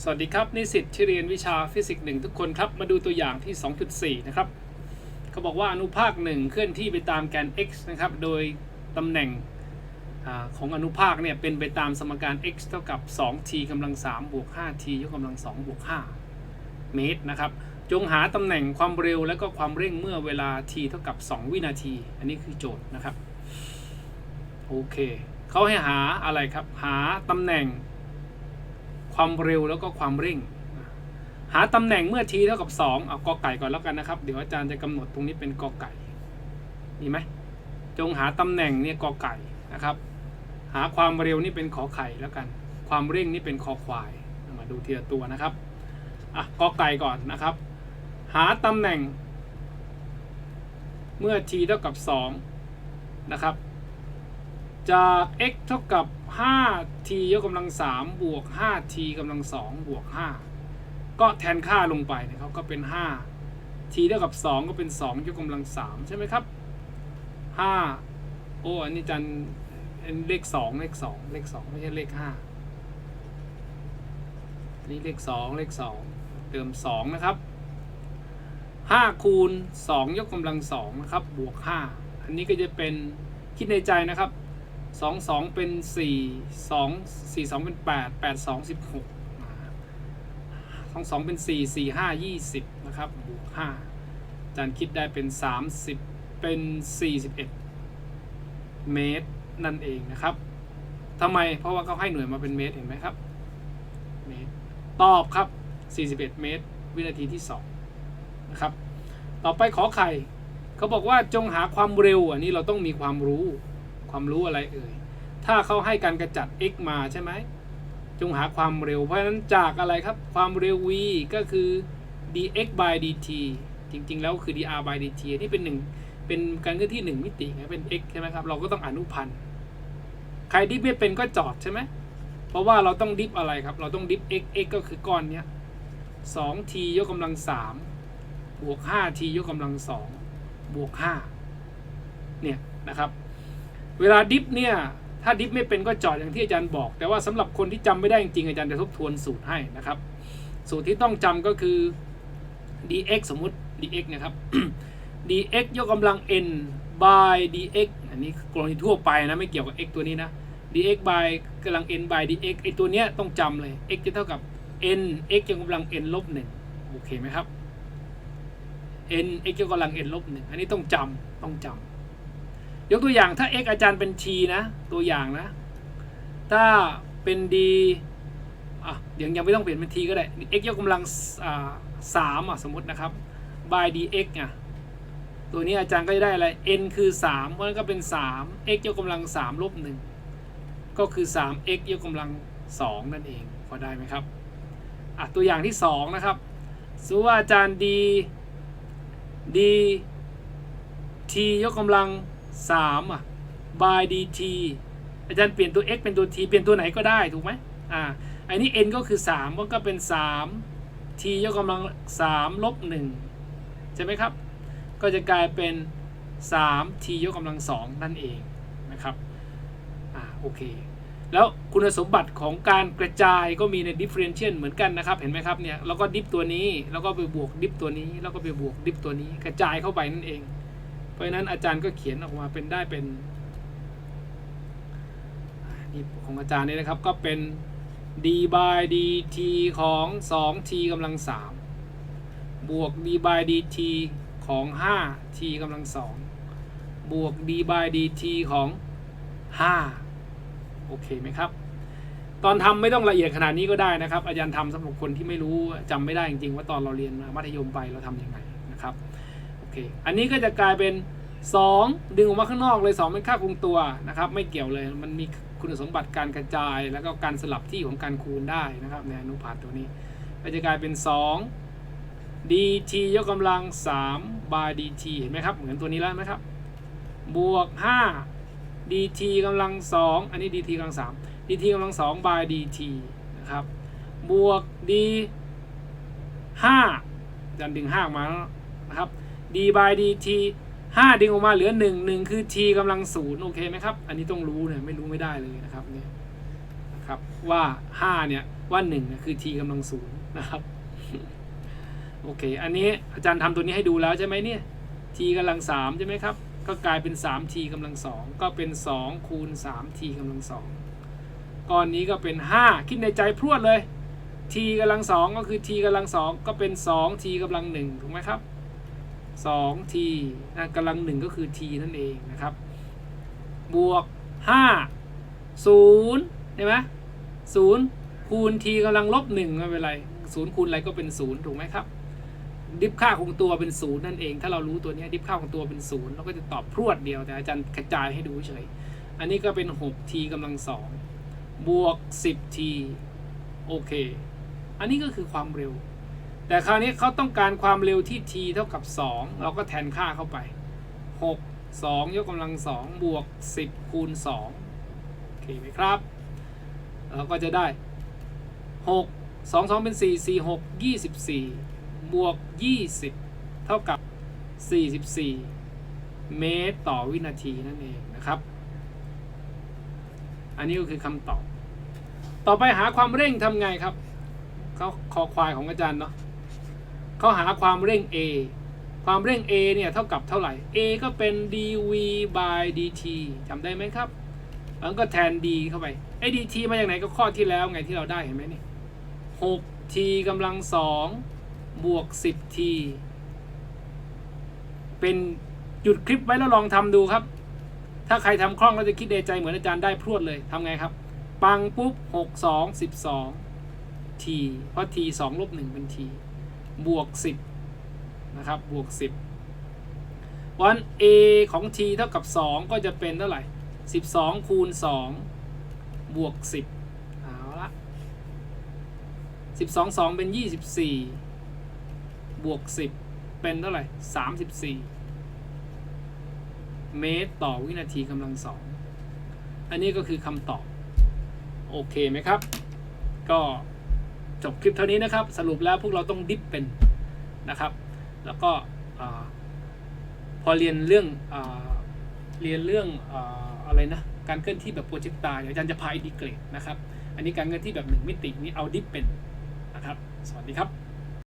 สวัสดีครับนิสิตที่เรียนวิชาฟิสิกส์หนึ่งทุกคนครับ มาดูตัวอย่างที่ 2.4 นะครับเขาบอกว่าอนุภาคหนึ่งเคลื่อนที่ไปตามแกน x นะครับ โดยตำแหน่งอของอนุภาคเนี่ยเป็นไปตามสมการ x เท่ากับ 2t กำลัง3บวก 5t ยกกำลัง2บวก5เมตรนะครับ จงหาตำแหน่งความเร็วและก็ความเร่งเมื่อเวลา t เท่ากับ 2 วินาที อันนี้คือโจทย์นะครับ โอเคเขาให้หาอะไรครับ หาตำแหน่ง ความเร็วแล้วก็ความเร่ง หาตำแหน่งเมื่อ t เท่ากับ 2 เอากอไก่ก่อนแล้วกันนะครับ เดี๋ยวอาจารย์จะกำหนดตรงนี้เป็นกอไก่ดีไหมจงหาตำแหน่งเนี่ยกอไก่นะครับ หาความเร็วนี่เป็นขอไข่แล้วกัน ความเร่งนี่เป็นคอควายมาดูทีละตัวนะครับอะกอไก่ก่อนนะครับ หาตำแหน่ง เมื่อ t เท่ากับ2นะครับจาก x เท่ากับ 5t ยกกำลัง3บวก 5t กำลัง2บวก 5 ก็แทนค่าลงไปนะครับก็เป็น 5t เท่ากับ 2 ก็เป็น 2 ยกกำลัง 3 ใช่ไหมครับ 5 โอ้อันนี้จันเลข 2 เลข 2 เลข 2 ไม่ใช่เลข5อันนี้เลข 2 เลข 2 เติม 2 นะครับ 5 คูณ 2 ยกกำลัง2นะครับบวก 5 อันนี้ก็จะเป็นคิดในใจนะครับ สองสองเป็นสี่สองสี่สองเป็นแปดแปดสองสิบหกสองสองเป็นสี่สี่ห้ายี่สิบนะครับบวกห้าอาจารย์คิดได้เป็นสามสิบเป็นสี่สิบเอ็ดเมตรนั่นเองนะครับทำไมเพราะว่าเขาให้หน่วยมาเป็นเมตรเห็นไหมครับเมตรตอบครับ 41 เมตร วินาทีที่2นะครับต่อไปขอไข่เขาบอกว่าจงหาความเร็วอันนี้เราต้องมีความรู้ ความรู้อะไรเอ่ย ถ้าเขาให้การกระจัด x มาใช่ไหม จงหาความเร็ว เพราะฉะนั้นจากอะไรครับ ความเร็ว v ก็คือ dx by dt จริง ๆ แล้วคือ dr by dt นี่เป็นหนึ่งเป็นการเคลื่อนที่ 1 มิติไงเป็น x ใช่ไหมครับ เราก็ต้องอนุพันธ์ ใครดิฟไม่เป็นก็จอดใช่ไหม เพราะว่าเราต้องดิฟอะไรครับ เราต้องดิฟ x x ก็คือก้อนเนี้ย 2t ยกกำลัง 3 บวก 5t ยกกำลัง 2 บวก 5 เนี่ยนะครับ เวลาดิฟเนี่ยถ้าดิฟไม่เป็นก็จอดอย่างที่อาจารย์บอก แต่ว่าสำหรับคนที่จำไม่ได้จริงอาจารย์จะทบทวนสูตรให้นะครับ สูตรที่ต้องจำก็คือ dx สมมุติ dx นะครับ dx ยกกำลัง n by dx อันนี้กรณีทั่วไปนะไม่เกี่ยวกับ x ตัวนี้นะ dx by กำลัง n by dx ไอตัวเนี้ยต้องจำเลย x จะเท่ากับ n x ยกกำลัง n ลบหนึ่งโอเคไหมครับ n x ยกกำลัง n ลบหนึ่งอันนี้ต้องจำต้องจำ ยกตัวอย่างถ้า x อาจารย์เป็น t นะ ตัวอย่างนะ ถ้าเป็น d อะยังยังไม่ต้องเปลี่ยนเป็น t ก็ได้ x ยกกำลังอ่าสามอะสมมตินะครับ by dx อะตัวนี้อาจารย์ก็จะได้อะไร n คือ 3 เพราะฉะนั้นก็เป็น 3 x ยกกำลัง 3 ลบ 1 ก็คือ 3 x ยกกำลัง 2 นั่นเอง พอได้ไหมครับอะตัวอย่างที่ 2 นะครับสมมติว่าอาจารย์ d d t ยกกำลัง 3อะ by dt อาจารย์เปลี่ยนตัว x เป็นตัว t เปลี่ยนตัวไหนก็ได้ถูกไหมอ่าอันนี้ n ก็คือ3มันก็เป็น 3 t ยกกำลัง 3 ลบ 1 ใช่ไหมครับ ก็จะกลายเป็น 3 t ยกกำลัง 2 นั่นเองนะครับอ่าโอเค แล้วคุณสมบัติของการกระจายก็มีใน differential เหมือนกันนะครับ เห็นไหมครับเนี่ย แล้วก็ดิฟตัวนี้ แล้วก็ไปบวกดิฟตัวนี้ แล้วก็ไปบวกดิฟตัวนี้ กระจายเข้าไปนั่นเอง ราะฉะนั้นอาจารย์ก็เขียนออกมาเป็นได้เป็นนี่ของอาจารย์นี่นะครับก็เป็น d by dt ของ 2t กำลัง 3 บวก d by dt ของ 5t กำลัง 2 บวก d by dt ของ 5 โอเคไหมครับ ตอนทำไม่ต้องละเอียดขนาดนี้ก็ได้นะครับ อาจารย์ทำสำหรับคนที่ไม่รู้จำไม่ได้จริงๆ ว่าตอนเราเรียนมัธยมไปเราทำยังไงนะครับ เค อันนี้ก็จะกลายเป็น 2 ดึงออกมาข้างนอกเลย 2 เป็นค่าคงตัวนะครับ ไม่เกี่ยวเลย มันมีคุณสมบัติการกระจาย แล้วก็การสลับที่ของการคูณได้นะครับในอนุภาคตัวนี้ ก็จะกลายเป็น 2 dt ยกกำลัง 3 by dt เห็นไหมครับ เหมือนตัวนี้แล้วไหมครับ บวก 5 dt กำลัง 2 อันนี้ dt กำลัง 3 dt กำลัง 2 by dt นะครับ บวก d 5จันดึง5ออกมาแล้วนะครับ d by dt 5ดึงออกมาเหลือ 1 1 คือ t กำลัง0โอเคไหมครับ อันนี้ต้องรู้เนี่ยไม่รู้ไม่ได้เลยนะครับเนี่ยนะครับว่า 5 เนี่ย ว่าหนึ่งคือ t กำลังศูนย์นะครับโอเค อันนี้อาจารย์ทำตัวนี้ให้ดูแล้วใช่ไหมเนี่ย t กำลังสามใช่ไหมครับ ก็กลายเป็น 3t กำลังสองก็เป็น 2 คูณ 3t กำลังสองก้อนนี้ก็เป็น 5 คิดในใจพรวดเลย t กำลังสองก็คือ t กำลังสองก็เป็น 2t กำลังหนึ่งถูกไหมครับ 2t นะกำลังหนึ่งก็คือ t นั่นเองนะครับ บวก 5 0เห็นไหม0คูณ t กำลังลบ1ไม่เป็นไร0คูณอะไรก็เป็น 0 ถูกไหมครับ ดิฟค่าของตัวเป็น0นั่นเอง ถ้าเรารู้ตัวนี้ดิฟค่าของตัวเป็น0เราก็จะตอบพรวดเดียวแต่อาจารย์กระจายให้ดูเฉย อันนี้ก็เป็น 6t กำลัง2บวก 10t โอเค อันนี้ก็คือความเร็ว แต่คราวนี้เขาต้องการความเร็วที่ t เท่ากับ 2 เราก็แทนค่าเข้าไป 6 2 ยกกำลัง 2 บวก 10 คูณ 2 โอเคไหมครับ เราก็จะได้ 6 2 2 เป็น 4 4 6 24 บวก 20 เท่ากับ 44 เมตรต่อวินาทีนั่นเองนะครับ อันนี้ก็คือคำตอบ ต่อไปหาความเร่งทำไงครับเขาคอควายของอาจารย์เนาะ เขาหาความเร่ง a ความเร่ง a เนี่ยเท่ากับเท่าไหร่ a ก็เป็น dv by dt จำได้ไหมครับแล้วก็แทน d เข้าไปไอ้ dt มาจากไหนก็ข้อที่แล้วไงที่เราได้เห็นไหมนี่ 6t กำลังสองบวก 10t เป็นหยุดคลิปไว้แล้วลองทำดูครับ ถ้าใครทำคล่องก็จะคิดในใจเหมือนอาจารย์ได้พรวดเลยทำไงครับ ปังปุ๊บ 6 2 12 t เพราะ t 2ลบ1เป็น t บวก 10 นะครับ บวก 10 วัน a ของ t เท่ากับ 2 ก็จะเป็นเท่าไหร่ 12 คูณ 2 บวก 10 เอาละ 12 2 เป็น 24 บวก 10 เป็นเท่าไหร่ 34 เมตรต่อวินาทีกำลังสอง อันนี้ก็คือคำตอบ โอเคไหมครับ ก็ จบคลิปเท่านี้นะครับ สรุปแล้วพวกเราต้องดิฟเป็นนะครับ แล้วก็พอเรียนเรื่องอเรียนเรื่องออะไรนะการเคลื่อนที่แบบโปรเจกตาเดี๋ยวอาจารย์จะพาอินดิเกรตนะครับ อันนี้การเคลื่อนที่แบบหนึ่งมิตินี้เอาดิฟเป็นนะครับ สวัสดีครับ